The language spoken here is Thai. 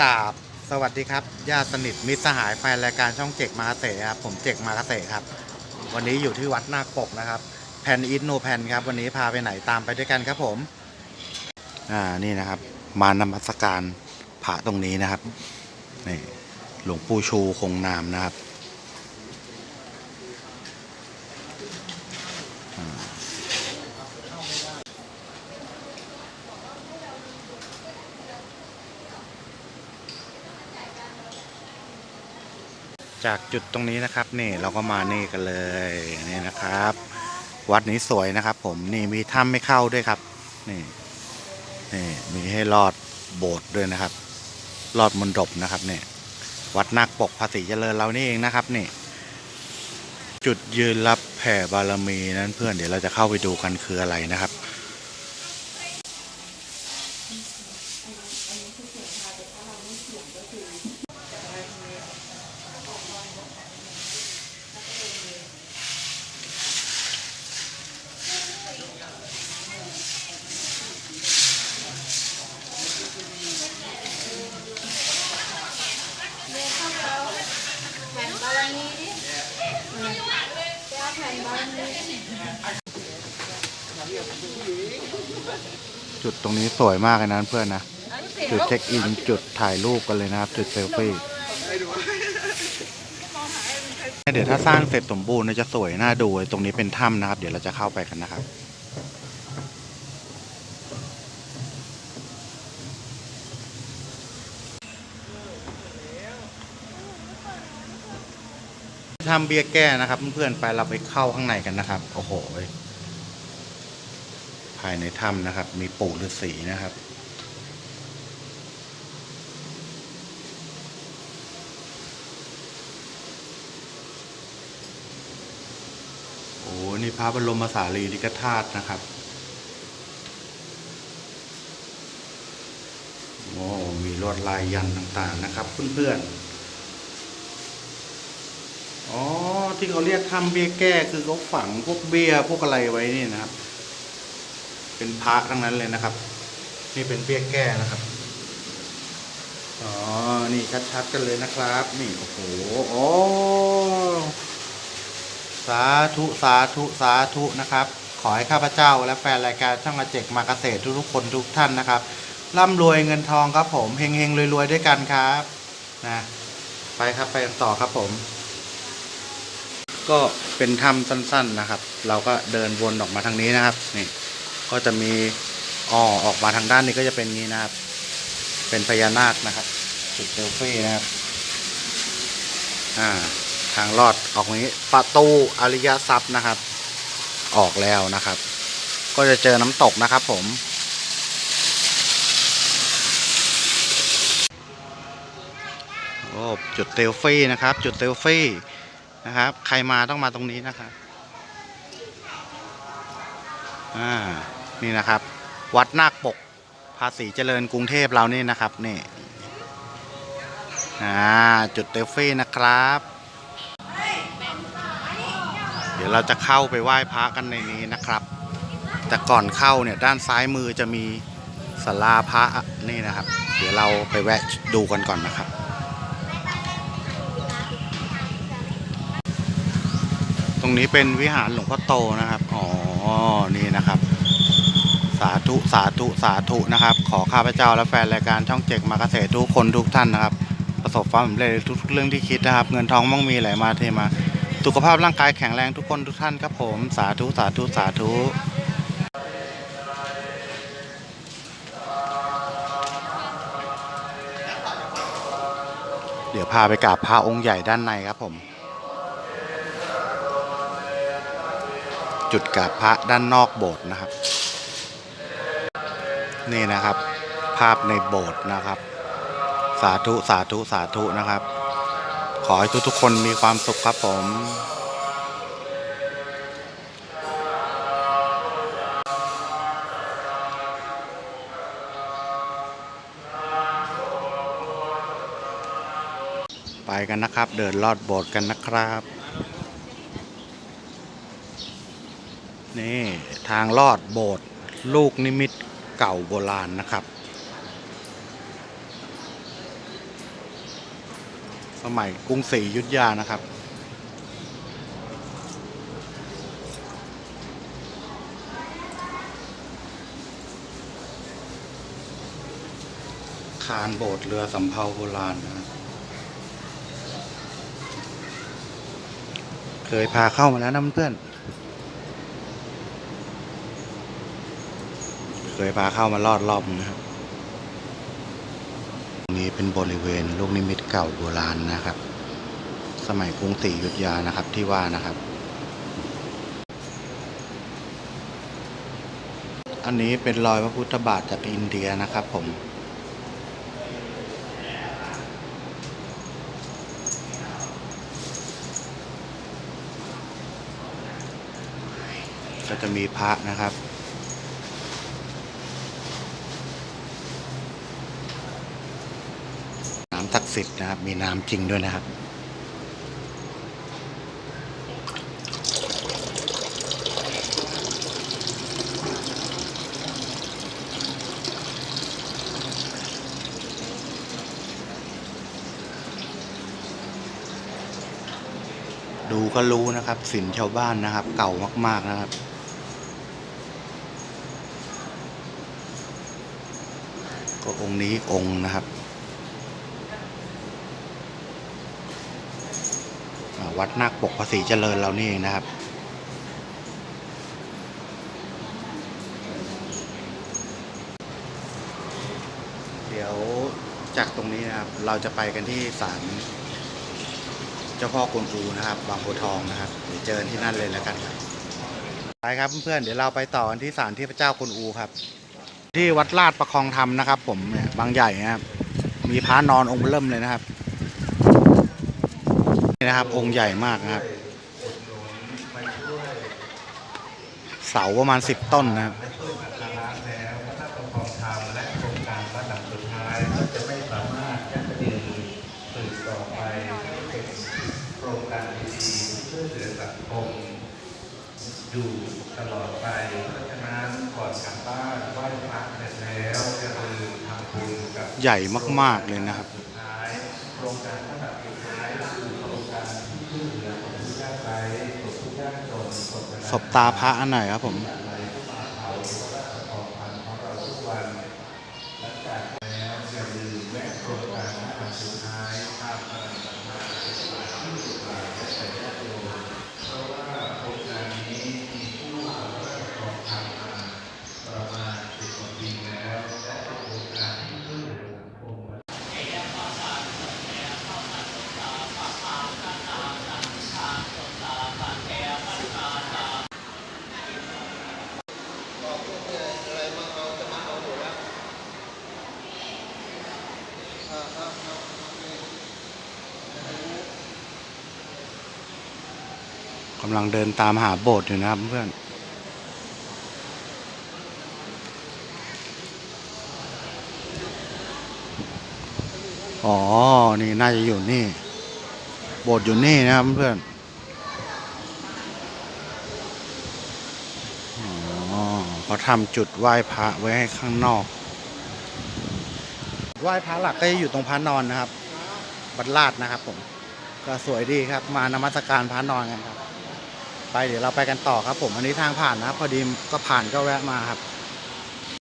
กราบสวัสดีครับญาติสนิทมิตรสหายแฟนรายการช่องเจกมาเกษตรครับผมเจกมาเกษตรครับ วันนี้อยู่ที่วัดนาคปกนะครับแพนอินโนแพนครับ วันนี้พาไปไหนตามไปด้วยกันครับผมอ่านี่นะครับ มานมัสการพระตรงนี้นะครับนี่หลวงปู่ชูคงนามนะครับ จากจุดตรงนี้นะครับนี่เราก็มานี่กันเลยนี่นะครับ วัดนี้สวยนะครับ ผมนี่มีถ้ำไม่เข้าด้วยครับนี่นี่มีให้ลอดโบสถ์ด้วยนะครับลอดมนดบนะครับเนี่ยวัดนาคปกภาษีเจริญเรานี่เองนะครับนี่จุดยืนรับแผ่บารมีนั้นเพื่อนเดี๋ยวเราจะเข้าไปดูกันคืออะไรนะครับ แผ่นบารมีดิไปเอาแผ่นบารมี จุดตรงนี้สวยมากเลยนะเพื่อนนะ จุดเช็คอิน จุดถ่ายรูปกันเลยนะครับ จุดเซลฟี่เดี๋ยวถ้าสร้างเสร็จสมบูรณ์เนี่ยจะสวยน่าดู ตรงนี้เป็นถ้ำนะครับ เดี๋ยวเราจะเข้าไปกันนะครับทำเบียร์แก้นะครับเพื่อนๆไปเราไปเข้าข้างในกันนะครับ โอ้โหายในถ้ำนะครับ มีปู่ฤาษีนะครับ โอ้นี่พระบรมสารีริกธาตุนะครับโอ้มีลวดลายยันต่างๆนะครับเพื่อนๆ อ๋อ ที่เขาเรียกทำเบี้ยแก้คือเขาฝังพวกเบี้ยพวกอะไรไว้นี่นะครับ เป็นพระทั้งนั้นเลยนะครับ นี่เป็นเบี้ยแก้นะครับอ๋อนี่ชัดๆกันเลยนะครับ นี่โอ้โหโอ้สาธุสาธุสาธุนะครับ ขอให้ข้าพเจ้าและแฟนรายการช่องอาเจกมาเกษตรทุกๆคนทุกท่านนะครับร่ำรวยเงินทองครับผมเฮงเฮงๆรวยๆด้วยกันครับนะไปครับไปกันต่อครับผม ก็เป็นถ้ำสั้นๆนะครับ เราก็เดินวนออกมาทางนี้นะครับนี่ ก็จะมีอ๋อออกมาทางด้านนี้ก็จะเป็นงี้นะครับ เป็นพญานาคนะครับ จุดเซลฟี่นะครับ อ่า ทางลอดออกนี้ประตูอริยทรัพย์นะครับ ออกแล้วนะครับ ก็จะเจอน้ำตกนะครับ ผมโอ้จุดเซลฟี่นะครับ จุดเซลฟี่นะครับ ใครมาต้องมาตรงนี้นะครับ อ่า นี่นะครับ วัดนาคปก ภาษีเจริญกรุงเทพเรานี่นะครับนี่อ่าจุดเซลฟี่นะครับ เดี๋ยวเราจะเข้าไปไหว้พระกันในนี้นะครับ แต่ก่อนเข้าเนี่ยด้านซ้ายมือจะมีศาลาพระนี่นะครับ เดี๋ยวเราไปแวะดูกันก่อนนะครับตรงนี้เป็นวิหารหลวงพ่อโตนะครับ อ๋อ นี่นะครับ สาธุสาธุสาธุนะครับ ขอข้าพเจ้าและแฟนรายการช่องเจ็กมาเกษตรทุกคนทุกท่านนะครับ ประสบความสำเร็จทุกเรื่องที่คิดนะครับ เงินทองมั่งมีไหลมาเทมา สุขภาพร่างกายแข็งแรงทุกคนทุกท่านครับผม สาธุสาธุสาธุเดี๋ยวพาไปกราบพระองค์ใหญ่ด้านในครับผม จุดกราบพระด้านนอกโบสถ์นะครับ นี่นะครับ ภาพในโบสถ์นะครับ สาธุสาธุสาธุนะครับ ขอให้ทุกๆคนมีความสุขครับผมไปกันนะครับ เดินลอดโบสถ์กันนะครับ นี่ทางลอดโบสถ์ลูกนิมิต เก่าโบราณนะครับ สมัยกรุงศรีอยุธยานะครับ คานโบสถ์เรือสำเภาโบราณนะเคยพาเข้ามาแล้วนะเพื่อน เคยพาเข้ามาลอดรอบนะครับตรงนี้เป็นบริเวณลูกนิมิตเก่าโบราณนะครับ สมัยกรุงศรีอยุธยานะครับที่ว่านะครับ อันนี้เป็นรอยพระพุทธบาทจากอินเดียนะครับผมก็จะมีพระนะครับ น้ำศัก ดิ์สิทธิ์นะครับ มีน้ำจริงด้วยนะครับ ดูก็รู้นะครับสินชาวบ้านนะครับ เก่ามาก ๆนะครับก็องค์นี้องค์นะครับอ่า วัดนาคปกภาษีเจริญเรานี่เองนะครับ เดี๋ยวจากตรงนี้นะครับ เราจะไปกันที่ศาลเจ้าพ่อกวนอูนะครับ บางโพทองนะครับเดี๋ยวเจอที่นั่นเลยแล้วกันครับไปครับเพื่อนๆเดี๋ยวเราไปต่อกันที่ศาลเทพระเจ้ากวนอูครับ ที่วัดลาดประคองธรรมนะครับ ผมเนี่ยบางใหญ่นะครับมีพระนอนองค์เริ่มเลยนะครับ นี่นะครับ องค์ใหญ่มากนะครับ เสาประมาณสิบต้นนะครับอยู่ตลอดไป เพราะฉะนั้นก่อนกลับบ้านไหว้พระเสร็จแล้วอย่าลืมทำบุญกับใหญ่มาก ๆ เลยนะครับ คนไร้ศพตาพระอันไหนครับผม อะไรก็มาเผาในพระราชทานพันของเราทุกวันหลังจากแล้วอย่าลืมแวะโครงการระดับสุดท้ายภาพพลังศรัทธาสิบบาทยี่สิบบาทและแต่ญาติโยมเพราะว่าโครงการนี้มีผู้เอาพระราชทานทำมาประมาณสิบกว่าปีแล้วและเป็นโครงการที่ช่วยเหลือสังคมมา กำลังเดินตามหาโบสถ์อยู่นะครับเพื่อนอ๋อ นี่น่าจะอยู่นี่ โบสถ์อยู่นี่นะครับเพื่อนอ๋อเขาทำจุดไหว้พระไว้ให้ข้างนอก ไหว้พระหลักก็จะอยู่ตรงพระนอนนะครับ บัดลาดนะครับผม ก็สวยดีครับ มานมัสการพระนอนกันครับ ไปเดี๋ยวเราไปกันต่อครับผมอันนี้ทางผ่านนะ พอดีก็ผ่านก็แวะมาครับ